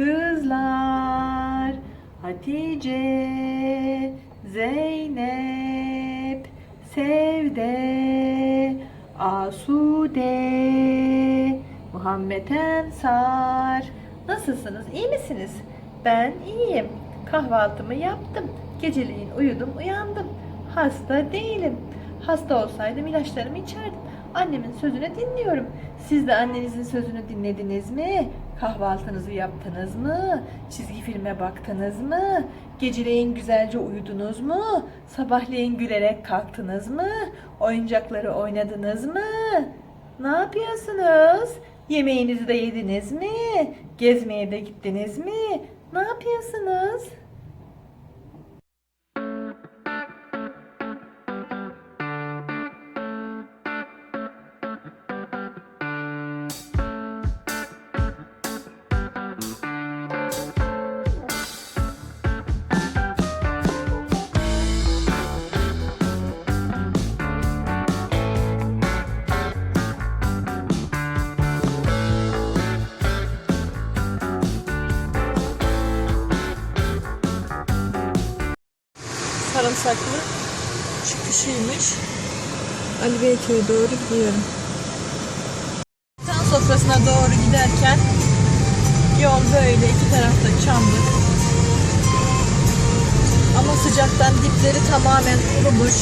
Kızlar Hatice, Zeynep, Sevde, Asude, Muhammed Ensar. Nasılsınız? İyi misiniz? Ben iyiyim. Kahvaltımı yaptım. Geceleyin uyudum, uyandım. Hasta değilim. Hasta olsaydım ilaçlarımı içerdim. Annemin sözünü dinliyorum. Siz de annenizin sözünü dinlediniz mi? Kahvaltınızı yaptınız mı? Çizgi filme baktınız mı? Geceleyin güzelce uyudunuz mu? Sabahleyin gülerek kalktınız mı? Oyuncakları oynadınız mı? Ne yapıyorsunuz? Yemeğinizi de yediniz mi? Gezmeye de gittiniz mi? Ne yapıyorsunuz? Sarımsaklı çıkışıymış. Ali Beyköy'e doğru gidiyorum. Tan sofrasına doğru giderken yol böyle iki tarafta çamlık. Ama sıcaktan dipleri tamamen kurumuş.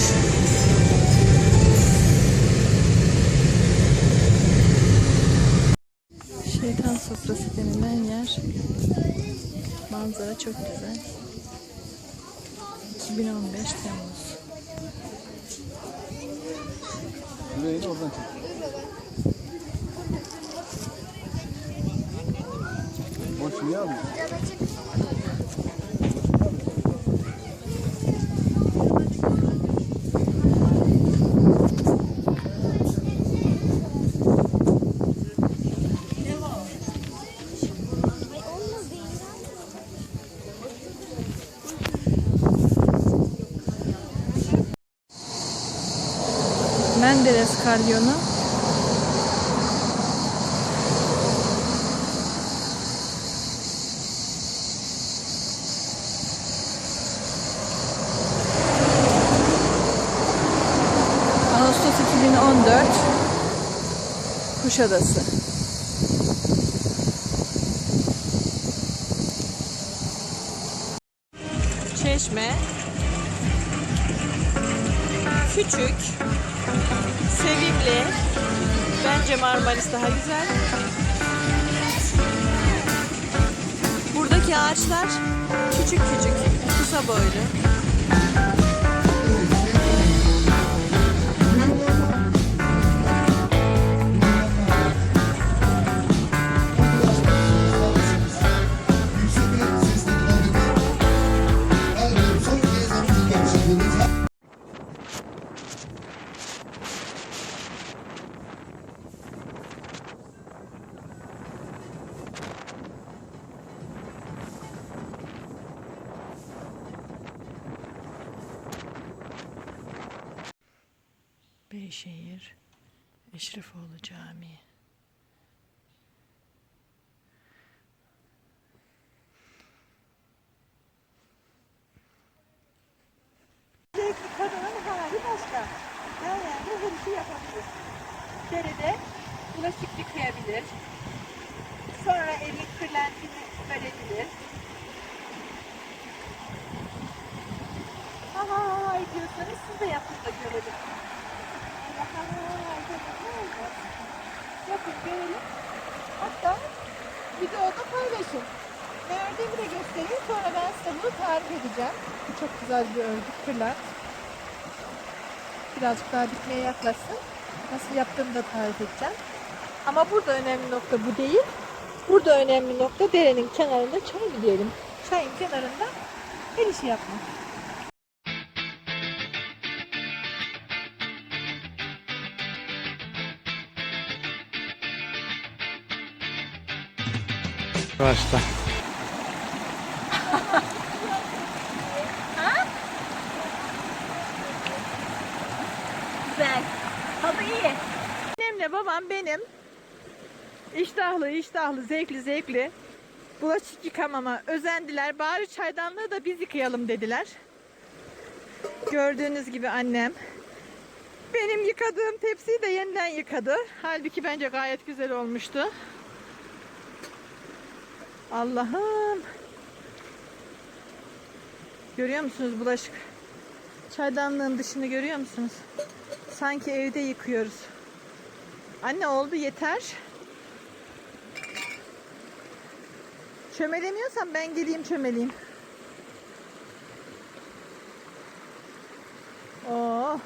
Şeytan sofrası denilen yer. Manzara çok güzel. 2015 Temmuz. Burayı da oradan çek. Boş niye almıyor? Menderes Kalyonu. Ağustos 2014 Kuşadası. Çeşme küçük, sevimli. Bence Marmaris daha güzel. Buradaki ağaçlar küçük küçük, kısa boylu. Beyşehir Eşrefoğlu Camii. Kadının hali başka. Her yerde her işi yapabilir. Derede bulaşık yıkayabilir. Sonra evin kırlentini verebilir. Ha ha ha hay diyorsanız siz de yapın da görelim. Ha ha ha hay demek ne olmaz. Yapın görelim. Hatta videoda paylaşın. Nerede de göstereyim sonra ben size bunu tarif edeceğim. Bu çok güzel bir örgü kırlent. Birazcık daha bitmeye yaklaşsın. Nasıl yaptığımı da tarif edeceğim. Ama burada önemli nokta bu değil. Burada önemli nokta derenin kenarında çay diyelim. Çayın kenarında her işi yapmak. Başta. İyi. Annemle babam benim iştahlı iştahlı zevkli zevkli Bulaşık yıkamama özendiler. Bari çaydanlığı da biz yıkayalım dediler. Gördüğünüz gibi annem benim yıkadığım tepsiyi de yeniden yıkadı. Halbuki bence gayet güzel olmuştu. Allah'ım. Görüyor musunuz bulaşık? Çaydanlığın dışını görüyor musunuz? Sanki evde yıkıyoruz. Anne oldu yeter. Çömelemiyorsan ben geleyim çömeleyim. Oh.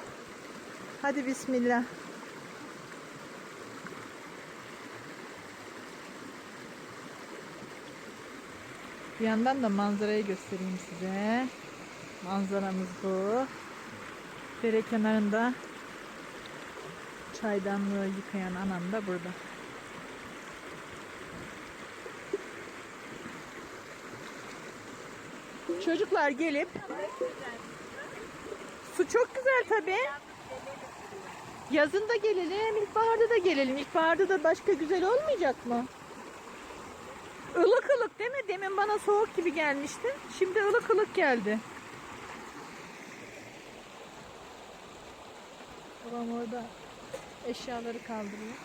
Hadi bismillah. Bir yandan da manzarayı göstereyim size. Manzaramız bu. Dere kenarında çaydanlığı yıkayan anam da burada. Çocuklar gelip su çok güzel tabi. Yazın da gelelim, ilkbaharda da gelelim. İlkbaharda da başka güzel olmayacak mı? Ilık ılık değil mi? Demin bana soğuk gibi gelmişti. Şimdi ılık ılık geldi. Babam orada eşyaları kaldırıyor.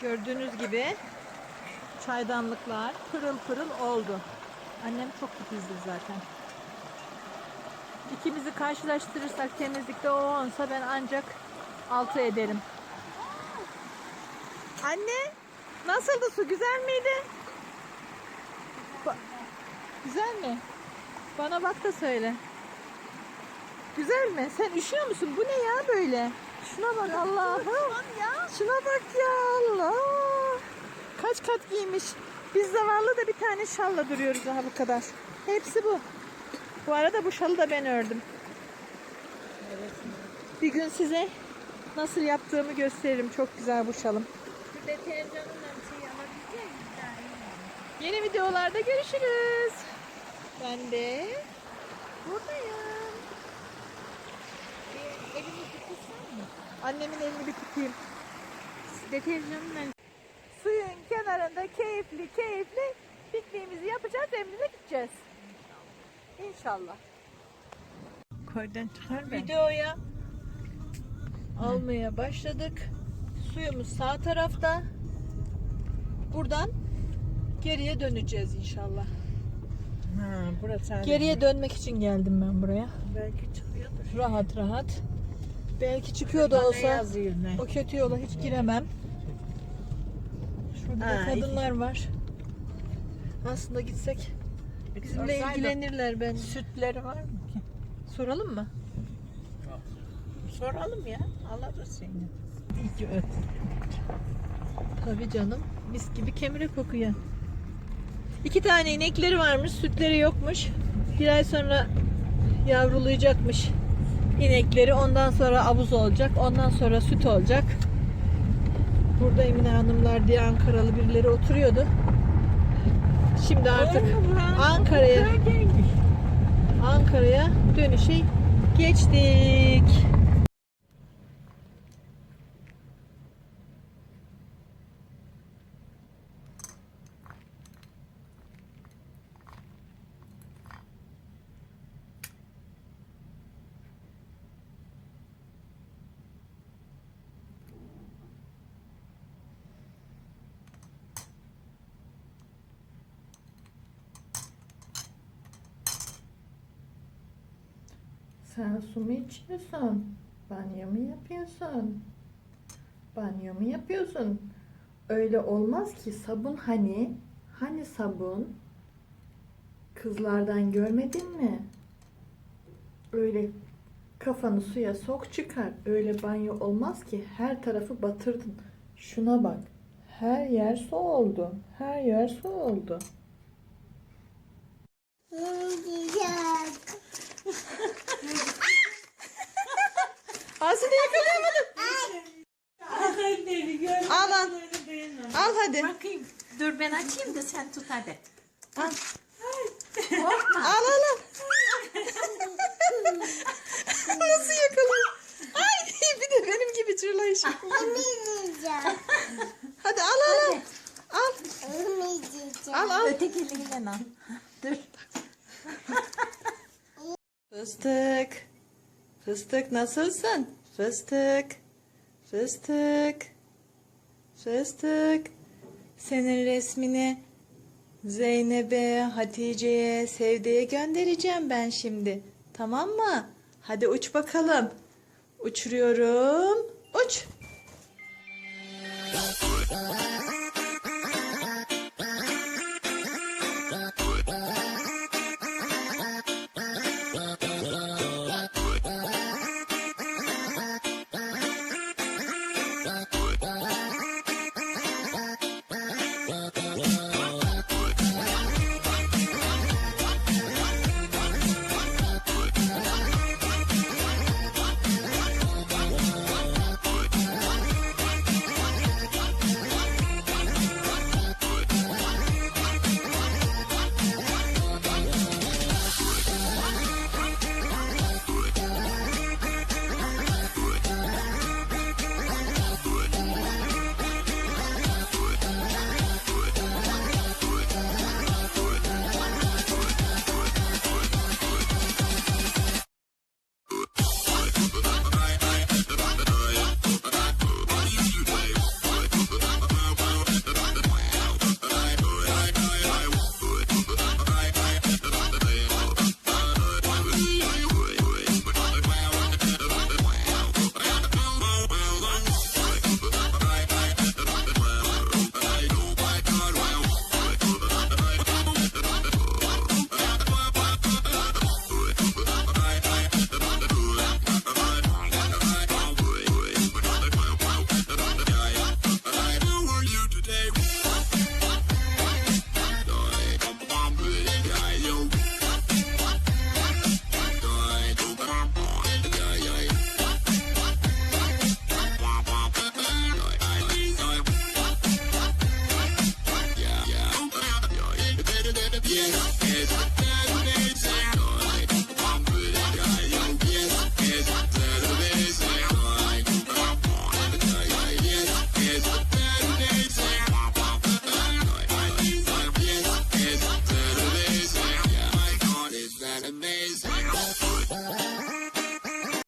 Gördüğünüz gibi çaydanlıklar pırıl pırıl oldu. Annem çok titizdir zaten. İkimizi karşılaştırırsak temizlikte o onsa ben ancak altı ederim. Anne nasıldı su güzel miydi? Ba- güzel mi? Bana bak da söyle. Güzel mi? Sen üşüyor musun? Bu ne ya böyle? Şuna bak Allah'ım. Şuna bak ya Allah. Kaç kat giymiş. Biz zavallı da bir tane şalla duruyoruz daha bu kadar. Hepsi bu. Bu arada bu şalı da ben ördüm. Bir gün size nasıl yaptığımı gösteririm. Çok güzel bu şalım. Yeni videolarda görüşürüz. Ben de buradayım. Elini tutsan mı? Annemin elini bir tutayım. Deterjanla Suyun kenarında keyifli keyifli pikniğimizi yapacağız. Evimize gideceğiz. İnşallah. Koydan çıkar Videoya almaya başladık. Suyumuz sağ tarafta. Buradan geriye döneceğiz inşallah. Ha, burası Geriye dönmek için geldim ben buraya. belki çıkıyordur. Rahat rahat. Belki çıkıyor da Ne olsa yazıyor ne? o kötü yola hiç giremem. Şurada da Ha, kadınlar var. Aslında gitsek bizimle Sorsaydım. ilgilenirler ben. Sütleri var mı ki? Soralım mı? Soralım ya. Alırız seni. İyi ki öt. Tabii canım. Mis gibi kemire kokuyor. İki tane inekleri varmış, sütleri yokmuş. Bir ay sonra yavrulayacakmış inekleri. Ondan sonra avuz olacak. Ondan sonra süt olacak. Burada Emine Hanımlar diye Ankaralı birileri oturuyordu. Şimdi artık Ankara'ya Ankara'ya dönüşe geçtik. Sen su mu içiyorsun? Banyo mu yapıyorsun? Banyo mu yapıyorsun? Öyle olmaz ki sabun hani? Hani sabun? Kızlardan görmedin mi? Öyle kafanı suya sok çıkar. Öyle banyo olmaz ki her tarafı batırdın. Şuna bak. Her yer su oldu. Her yer su oldu. Aslı da yakalayamadım. Al al. Al hadi. Bakayım. Dur ben açayım da sen tut hadi. Al. Korkma. Al al al. Nasıl yakaladın? Ay bir de benim gibi çırlayışım. Yemeyeceğim. Hadi al al al. Al. Yemeyeceğim. Al al. Öteki elinden al. Fıstık. Fıstık nasılsın? Fıstık. Fıstık. Fıstık. Senin resmini Zeynep'e, Hatice'ye, Sevde'ye göndereceğim ben şimdi. Tamam mı? Hadi uç bakalım. Uçuruyorum. Uç.